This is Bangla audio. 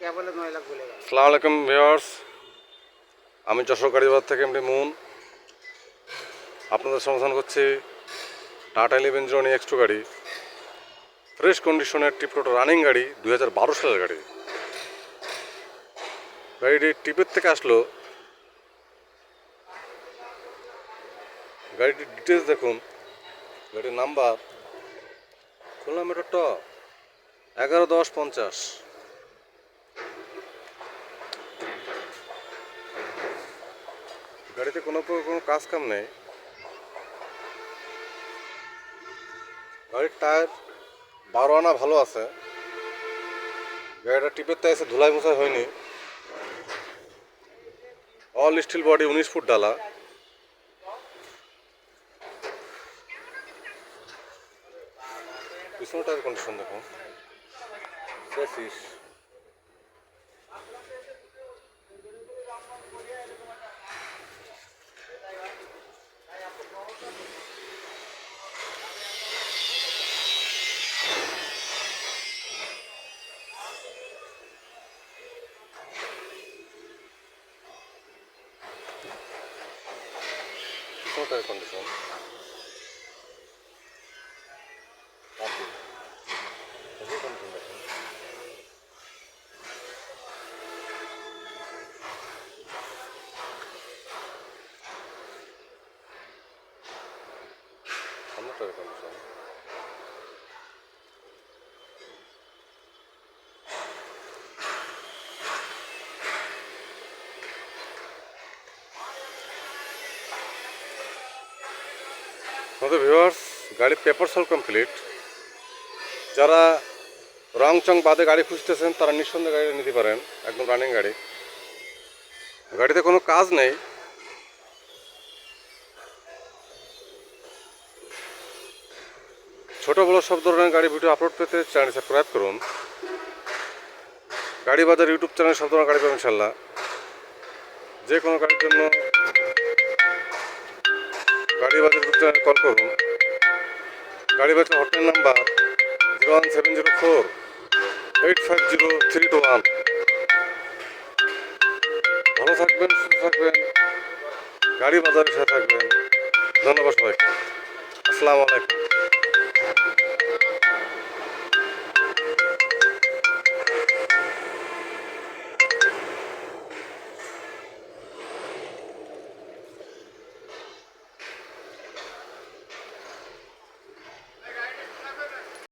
সালাম আলাইকুম আমি যশোর কারিবাদ থেকে এমডি মুন। আপনাদের সমাধান করছি টাটা ইলেভেন জিরো নিয়ে টু গাড়ি। ফ্রেশ কন্ডিশনের টিপটোটো রানিং গাড়ি, দুই হাজার বারো সালের গাড়ি। গাড়িটি টিপের থেকে আসলো। গাড়িটির ডিটেলস দেখুন। গাড়ির নাম্বার খোলা মেটর টপ এগারো দশ পঞ্চাশ। গাড়িতে কোনো কোনো কাজ কাম নেই। গাড়ির টায়ার বারো আনা ভালো আছে। গাড়িটা টিপের তাই ধুলাই মুছাই হয়নি। অল স্টিল বডি উনিশ ফুট ডালা। পিছনে টায়ার কন্ডিশন দেখুন। どう食べたんでしょ？うなんていうのどうれたんで？しょうどたんでしょ？う আমাদের ভিউয়ার্স গাড়ির পেপার সল কমপ্লিট যারা রং চং বাদে গাড়ি খুঁজতেছেন, তারা নিঃসন্দেহে গাড়ি নিতে পারেন, একদম রানিং গাড়ি। গাড়িতে কোনো কাজ নেই। ছোট বড় সব ধরনের গাড়ি ভিডিও আপলোড পেতে চ্যানেল সাবস্ক্রাইব করুন। গাড়ি বাজার ইউটিউব চ্যানেল সব ধরনের গাড়ি পাবেন ইনশাল্লাহ যে কোনো গাড়ির জন্য গাড়ি বাজার চ্যানেল কল করুন গাড়ি বাজার hotel number zero one seven zero four eight five zero three two one ভালো থাকবেন, সুস্থ থাকবেন, গাড়ি বাজারের সাথে থাকবেন। ধন্যবাদ সবাইকে। আসসালামু আলাইকুম।